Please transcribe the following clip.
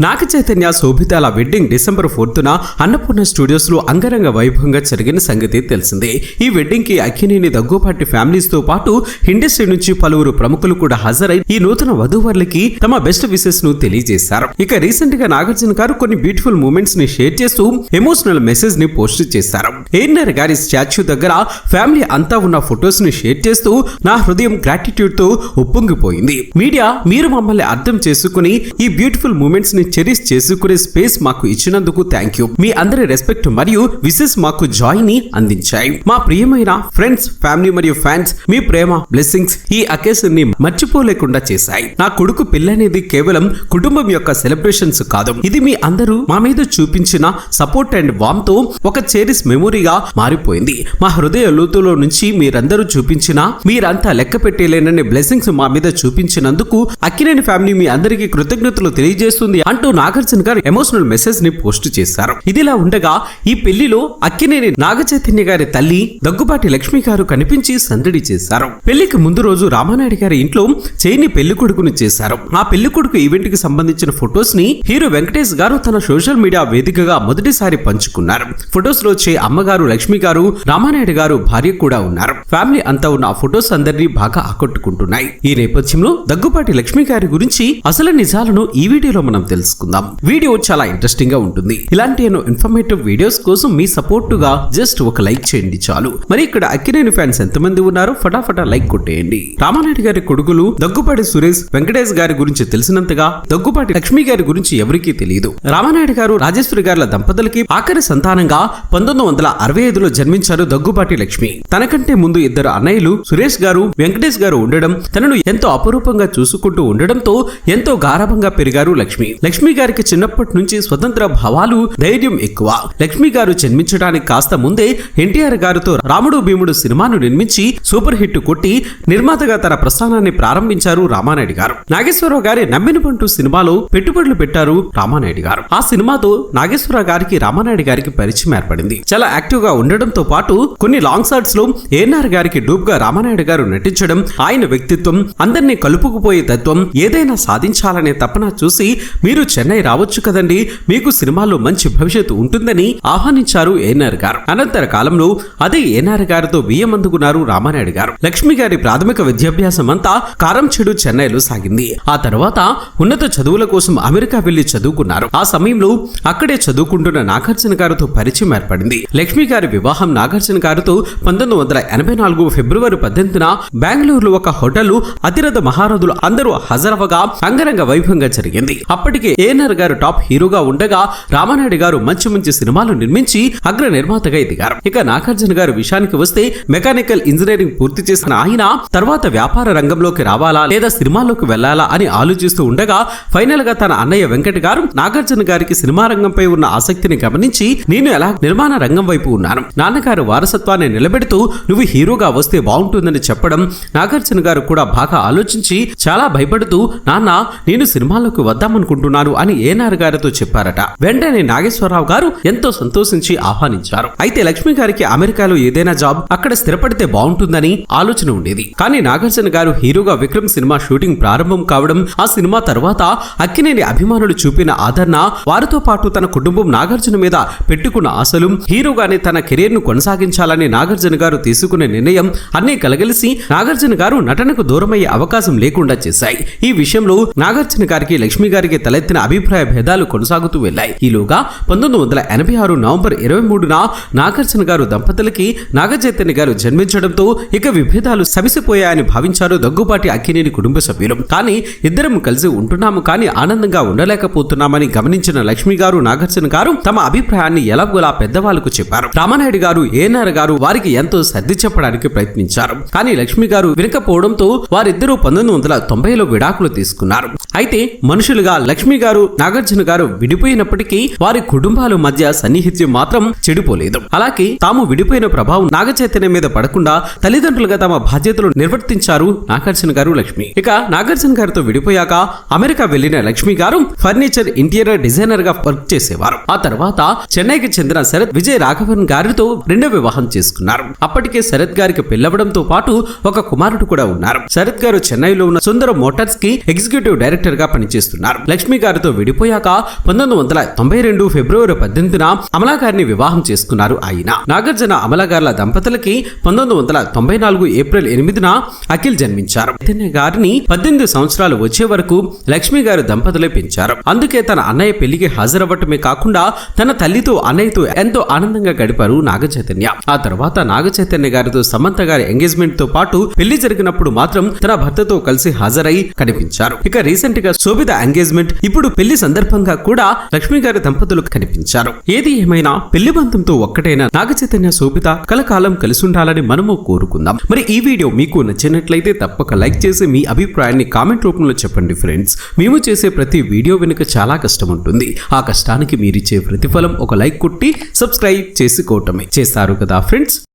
నాగ చైతన్య శోభితాల wedding December ఫోర్త్న అన్నపూర్ణ స్టూడియోస్లో అంగరంగ వైభవంగా జరిగిన సంగతి తెలిసిందే. ఈ వెడ్డింగ్కి అక్కినేని దగ్గుపాటి ఫ్యామిలీస్తో పాటు ఇండస్ట్రీ నుంచి పలువురు ప్రముఖులు కూడా హాజరై ఈ నూతన వధూవరులకి తమ బెస్ట్ విషెస్ను తెలియజేశారు. ఇక రీసెంట్గా నాగార్జున గారు కొన్ని బ్యూటిఫుల్ మూమెంట్స్ని షేర్ చేస్తూ ఎమోషనల్ మెసేజ్ని పోస్ట్ చేశారు. ఏఎన్ఆర్ గారి స్టాచ్యూ దగ్గర ఫ్యామిలీ అంతా ఉన్న ఫొటోస్ని షేర్ చేస్తూ నా హృదయం గ్రాటిట్యూడ్తో ఉప్పొంగిపోయింది. మీడియా మీరు మమ్మల్ని అర్థం చేసుకుని ఈ బ్యూటిఫుల్ మూమెంట్స్ని చెరిష్ చేసుకునే స్పేస్ మాకు ఇచ్చినందుకు థ్యాంక్ యూ మీ అందరి రెస్పెక్ట్ మరియు విసెస్ మాకు జాయ్ని అందించాయి. మా ప్రియమైన ఫ్రెండ్స్ ఫ్యామిలీ మరియు ఫ్యాన్స్ మీ ప్రేమ బ్లెస్సింగ్స్ ఈ అకేషన్ని మర్చిపోలేకుండా చేశాయి. నా కొడుకు పిల్లనేది కేవలం కుటుంబం యొక్క సెలబ్రేషన్స్ కాదు. ఇది మీ అందరూ మా మీద చూపించిన సపోర్ట్ అండ్ వామ్తో ఒక చేరిస్ మెమొరీగా మారిపోయింది. మా హృదయ లోతులో నుంచి మీరందరూ చూపించిన మీరంతా లెక్క పెట్టలేనని బ్లెస్సింగ్స్ మా మీద చూపించినందుకు అక్కినేని ఫ్యామిలీ మీ అందరికీ కృతజ్ఞతలు తెలియజేస్తుంది. అంటూ నాగార్జున గారు ఎమోషనల్ మెసేజ్ని పోస్ట్ చేశారు. ఇదిలా ఉండగా ఈ పెళ్ళిలో అక్కినేని నాగచైతన్య గారి తల్లి దగ్గుబాటి లక్ష్మి గారు కనిపించి సందడి చేశారు. పెళ్ళికి ముందు రోజు రామానాయుడు గారి ఇంట్లో చైని పెళ్ళి కొడుకును చేశారు. ఆ పెళ్ళి కొడుకు ఈవెంట్కి సంబంధించిన ఫొటోస్ని హీరో వెంకటేష్ గారు తన సోషల్ మీడియా వేదికగా మొదటిసారి పంచుకున్నారు. ఫొటోస్లో వచ్చే అమ్మగారు లక్ష్మి గారు రామానాయుడు గారు భార్య కూడా ఉన్నారు. ఫ్యామిలీ అంతా ఉన్న ఆ ఫొటోస్ అందరినీ బాగా ఆకట్టుకుంటున్నాయి. ఈ నేపథ్యంలో దగ్గుపాటి లక్ష్మి గారి గురించి అసలు నిజాలను ఈ వీడియోలో మనం తెలుసుకుందాం. వీడియో చాలా ఇంట్రెస్టింగ్గా ఉంటుంది. ఇలాంటి ఎన్నో ఇన్ఫర్మేటివ్ వీడియోస్ కోసం మీ సపోర్ట్గా జస్ట్ ఒక లైక్ చేయండి చాలు. మరి ఇక్కడ అక్కినేని ఫ్యాన్స్ ఎంతమంది ఉన్నారో ఫటాఫటా లైక్ కొట్టేయండి. రామారెడ్డి గారి కొడుకులు దగ్గుపాటి సురేష్ వెంకటేష్ గారి గురించి తెలిసినంతగా దగ్గుపాటి లక్ష్మి గారి గురించి ఎవరికీ తెలియదు. రామానాయుడు గారు రాజేశ్వరి గారుల దంపతులకి ఆఖరి సంతానంగా పంతొమ్మిది వందల అరవై ఐదులో జన్మించారు దగ్గుపాటి లక్ష్మి. తనకంటే ముందు ఇద్దరు అన్నయ్యలు సురేష్ గారు వెంకటేష్ గారు ఉండడం తనను ఎంతో అపురూపంగా చూసుకుంటూ ఉండడంతో ఎంతో గారాభంగా పెరిగారు లక్ష్మి లక్ష్మి గారికి చిన్నప్పటి నుంచి స్వతంత్ర భావాలు ధైర్యం ఎక్కువ. లక్ష్మి గారు జన్మించడానికి కాస్త ముందే ఎన్టీఆర్ గారితో రాముడు భీముడు సినిమాను నిర్మించి సూపర్ హిట్ కొట్టి నిర్మాతగా తన ప్రస్థానాన్ని ప్రారంభించారు రామానాయుడు గారు. నాగేశ్వరరావు గారి నమ్మిన పంటు సినిమాలో పెట్టుబడులు పెట్టారు రామానాయుడు గారు. ఆ సినిమాతో నాగేశ్వరరావు గారికి రామానాయుడు గారికి పరిచయం ఏర్పడింది. చాలా యాక్టివ్గా ఉండడంతో పాటు కొన్ని లాంగ్ షాట్స్లో ఏఎన్ఆర్ గారికి డూప్గా రామానాయుడు గారు నటించడం ఆయన వ్యక్తిత్వం అందరినీ కలుపుకుపోయే తత్వం ఏదైనా సాధించాలనే తపన చూసి మీరు చెన్నై రావచ్చు కదండి. మీకు సినిమాల్లో మంచి భవిష్యత్తు ఉంటుందని ఆహ్వానించారు ఏఎన్ఆర్ గారు. అనంతర కాలంలో అదే ఏఎన్ఆర్ గారితో బియ్యం అందుకున్నారు రామానాయుడు గారు. లక్ష్మి గారి ప్రాథమిక విద్యాభ్యాసం అంతా కారం చెడు చెన్నైలో సాగింది. ఆ తర్వాత ఉన్నత చదువుల కోసం అమెరికా వెళ్ళి చదువుకున్నారు. ఆ సమయంలో అక్కడే చదువుకుంటున్న నాగార్జున గారితో పరిచయం ఏర్పడింది. లక్ష్మి గారి వివాహం నాగార్జున గారితో పంతొమ్మిది వందల ఎనభై నాలుగు ఫిబ్రవరి పద్దెనిమిదిన బెంగళూరులో ఒక హోటల్ అతిరథ మహారథులు అందరూ హాజరవగా అంగరంగ వైభవంగా జరిగింది. అప్పటికే ఏఎన్ఆర్ గారు టాప్ హీరోగా ఉండగా రామానాయుడు గారు మంచి మంచి సినిమాలు నిర్మించి అగ్ర నిర్మాతగా ఎదిగారు. ఇక నాగార్జున గారు విషయానికి వస్తే మెకానికల్ ఇంజనీరింగ్ పూర్తి చేసిన ఆయన తర్వాత వ్యాపార రంగంలోకి రావాలా లేదా సినిమాల్లోకి వెళ్ళాలా అని ఆలోచిస్తూ ఉండగా ఫైనల్గా తన అన్నయ్య వెంకట గారు నాగార్జున గారికి సినిమా రంగంపై ఉన్న ఆసక్తిని గమనించి నేను ఎలా నిర్మాణ రంగం వైపు ఉన్నాను? నాన్నగారు వారసత్వాన్ని నిలబెడుతూ నువ్వు హీరోగా వస్తే బాగుంటుందని చెప్పడం నాగార్జున గారు కూడా బాగా ఆలోచించి చాలా భయపడుతూ నాన్న నేను సినిమాల్లోకి వద్దామనుకుంటున్నాను. అని ఏనార్ గారితో చెప్పారట. వెంటనే నాగేశ్వరరావు గారు ఎంతో సంతోషించి ఆహ్వానించారు. అయితే లక్ష్మి గారికి అమెరికాలో ఏదైనా జాబ్ అక్కడ స్థిరపడితే బాగుంటుందని ఆలోచన ఉండేది. కానీ నాగార్జున గారు హీరోగా విక్రమ్ సినిమా షూటింగ్ ప్రారంభం కావడం ఆ సినిమా తర్వాత అక్కినేని అభిమానులు చూపిన ఆదరణ వారితో పాటు తన కుటుంబం నాగార్జున మీద పెట్టుకున్న ఆశలు హీరోగానే తన కెరీర్ను కొనసాగించాలని నాగార్జున గారు తీసుకునే నిర్ణయం అన్నీ కలగలిసి నాగార్జున గారు నటనకు దూరమయ్యే అవకాశం లేకుండా చేశాయి. ఈ విషయంలో నాగార్జున గారికి లక్ష్మి గారికి తలెత్తిన అభిప్రాయ భేదాలు కొనసాగుతూ వెళ్ళాయి ఈలోగా పంతొమ్మిది వందల ఎనభై ఆరు నవంబర్ ఇరవై మూడున నాగార్జున గారు దంపతులకి నాగచైతన్య గారు జన్మించడంతో ఇక విభేదాలు సమిసిపోయాయని భావించారు దగ్గుపాటి అక్కినేని కుటుంబ సభ్యులు. కానీ ఇద్దరం కలిసి ఉంటున్నాము కానీ ఆనందంగా ఉండలేకపోతున్నామని గమనించిన లక్ష్మి గారు నాగార్జున గారు తమ అభిప్రాయాన్ని ఎలాగోలా పెద్దవాళ్ళకు చెప్పారు. రామానాయుడు గారు ఏనార్ గారు వారికి ఎంతో సర్ది చెప్పడానికి ప్రయత్నించారు. కానీ లక్ష్మి గారు వినకపోవడంతో వారిద్దరూ పంతొమ్మిది వందల తొంభైలో విడాకులు తీసుకున్నారు. అయితే మనుషులుగా లక్ష్మి గారు నాగార్జున గారు విడిపోయినప్పటికీ వారి కుటుంబాల మధ్య సన్నిహిత్యం మాత్రం చెడిపోలేదు. అలాగే తాము విడిపోయిన ప్రభావం నాగచైతన్య మీద పడకుండా తల్లిదండ్రులుగా తమ బాధ్యతలు నిర్వర్తించారు నాగార్జున గారు లక్ష్మి. ఇక నాగార్జున గారితో విడిపోయాక అమెరికా వెళ్ళిన లక్ష్మి గారు ఫర్నిచర్ ఇంటీరియర్ డిజైనర్గా వర్క్ చేసేవారు. ఆ తర్వాత చెన్నైకి చెందిన శరత్ విజయ్ రాఘవన్ గారితో రెండో వివాహం చేసుకున్నారు. అప్పటికే శరత్ గారికి పెళ్ళవడంతో పాటు ఒక కుమారుడు కూడా ఉన్నారు. శరత్ గారు చెన్నైలో ఉన్న సుందర మోటార్స్కి ఎగ్జిక్యూటివ్ డైరెక్టర్గా పనిచేస్తున్నారు. లక్ష్మి గారితో విడిపోయాక పంతొమ్మిది వందల తొంభై రెండు ఫిబ్రవరి పద్దెనిమిదిన అమలా గారిని వివాహం చేసుకున్నారు ఆయన. నాగార్జున అమలా గార్ల దంపతులకి పంతొమ్మిది వందల తొంభై నాలుగు ఏప్రిల్ ఎనిమిదిన అఖిల్ జన్మించారు. చైతన్య గారిని పద్దెనిమిది సంవత్సరాలు వచ్చే వరకు లక్ష్మి గారు దంపతులే పెంచారు. అందుకే తన అన్నయ్య పెళ్ళికి హాజరవ్వటమే కాకుండా తన తల్లితో అన్నయ్యతో ఎంతో ఆనందంగా గడిపారు నాగ చైతన్య ఆ తర్వాత నాగ చైతన్య గారితో సమంత గారి ఎంగేజ్మెంట్తో పాటు పెళ్ళి జరిగినప్పుడు మాత్రం తన భర్తతో కలిసి హాజరై కనిపించారు. ఇక రీసెంట్గా శోభిత ఎంగేజ్మెంట్ ఇప్పుడు పెళ్ళి సందర్భంగా కూడా లక్ష్మి గారి దంపతులు కనిపించారు. ఏది ఏమైనా పెళ్ళి బంధంతో ఒక్కటైన నాగ చైతన్య శోభిత కలకాలం కలిసి ఉండాలని మనము కోరుకుందాం. మరి ఈ వీడియో మీకు నచ్చినట్లయితే తప్పక లైక్ చేసి మీ అభిప్రాయాన్ని కామెంట్ రూపంలో చెప్పండి ఫ్రెండ్స్. మేము చేసే ప్రతి వీడియో వెనుక చాలా కష్టం ఉంటుంది. ఆ కష్టానికి మీరిచ్చే ప్రతిఫలం ఒక లైక్ కొట్టి సబ్స్క్రైబ్ చేసుకోవటమే. చేస్తారు కదా ఫ్రెండ్స్?